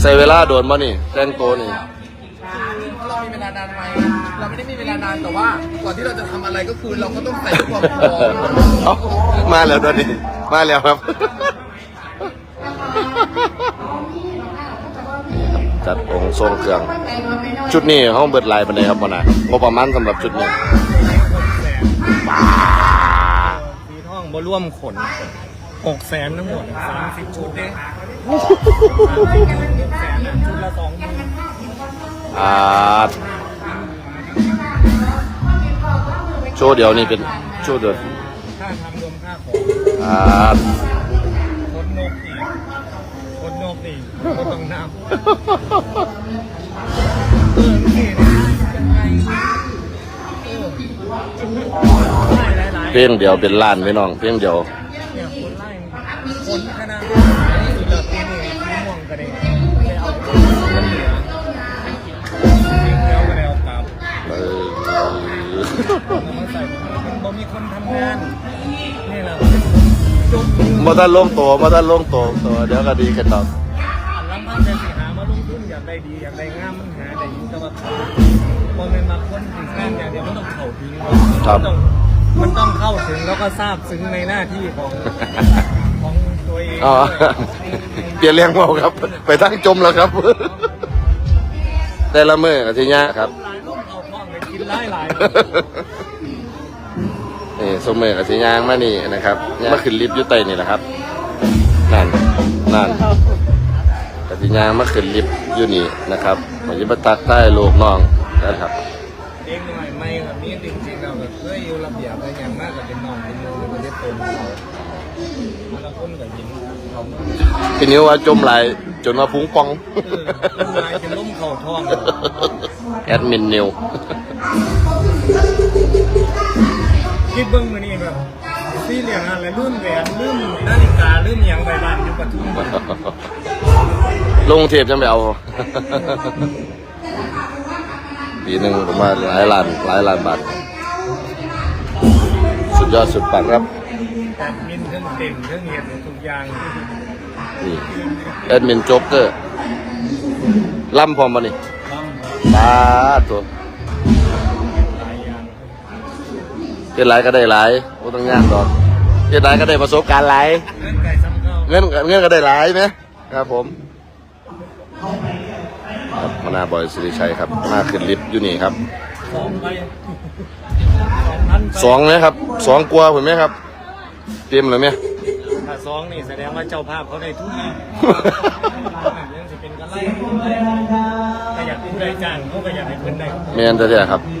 ใส่เวลาโดนมานี่แต่งตัวนี่เรามีเวลานานไหมเราไม่ได้มีเวลานานแต่ว่าก่อนที่เราจะทำอะไรก็คือเราก็ต้องใส่ความพร้อมเอ้ามาแล้วตอนนี้ มาแล้วครับ จัดองค์ทรงเครื่อง ชุดนี้ห้องเบิดลายปันไดครับพ่อนะงบประมาณสำหรับชุดนี้ สีทองบ่ร่วมขน หกแสนทั้งหมดสามสิบชุดเนี่ยแสนอะชุดละสองหมื่นอ่าโชว์เดียวนี่เป็นโชว์เดียวค่าทำรวมค่าของอ่าคดนกอีกคดนกอีกก็ต้องนับเออนี่นะยังไงเออไล่หลายๆ เพลงเดียวเป็นล้านพี่น้องเพลงเดียว บ่มีคนทำงานนี่แหละจบมาท่านลงตัวมาท่านลงตัวตัวเดี๋ยวก็ดีกันดอกลำพังแต่สิหามาลงทุนอยากได้ดีอยากได้งามมันหาได้ยู่แต่ว่าพอมันมาคนถึงงานอย่างเดียวมันต้องเข้าถึงมันต้องมันต้องเข้าถึงแล้วก็ทราบซึ้งในหน้าที่ของของตัวเองอ๋อเปลี่ยนเรื่องเมาครับ ไปทั้งจมแล้วครับ แต่ละเมื่อกับทีเนี้ยครับ ไปกินหลายหลายนี่สมมือกับทียางมานี่นะครับมาขึ้นลิฟต์อยู่ใต้นี่แหละครับ นั่น นั่นกับทียางมาขึ้นลิฟต์อยู่นี่นะครับมายิบตักใต้ลูกน้องนะครับเด็กหน่อยไม่แบบนี้จริงๆเราแบบเคยอยู่ระเบียบอะไรอย่างมากกับเป็นน้องเป็นมือเป็นเล็บเป็นเขาแล้วคนกับยิงเขาพี่นิ้วว่าจมไหลายจนว่าพุงปองเออเป็นลายเป็นล้มเข่าท้อง แอดมินนิว คิดเบิ้งมือนี่แบบซีเหลียงอะไรรุ่นแหวนรุ่นนาฬิการุ่นหยังไปบ้านอยู่ปทุมลงเทปจังไปเอาปีหนึ่งประมาณหลายล้านหลายล้านบาท สุดยอดสุดปังครับแต่มินเครื่องเต็มเครื่องเห็ดทุกอย่างนี่แอดมินโจ๊กเกอร์ล่ำพร้อมมานี่ล้ำตาตัว เป็นหลายก็ได้หลายโอ้ต้องงานดอกเป็นหลายก็ได้ประสบการณ์หลายเรื่องไก่ซ้ำเข้าเงินเงินก็ได้หลายไหมครับผมครับมนาบอยสิริชัยครับ มาขึ้นลิฟต์อยู่นี่ครับสองไปสองพันไปสองไหมครับสองกลัวผมไหมครับ เตรียมเลยไหม ถ้าสองนี่แสดงว่าเจ้าภาพเขาได้ทุนนะยังจะเป็นกันไล่ก็อยากผู้ใดจ้างเขาก็อยากให้เพิ่นได้เมนแต่เดียครับเ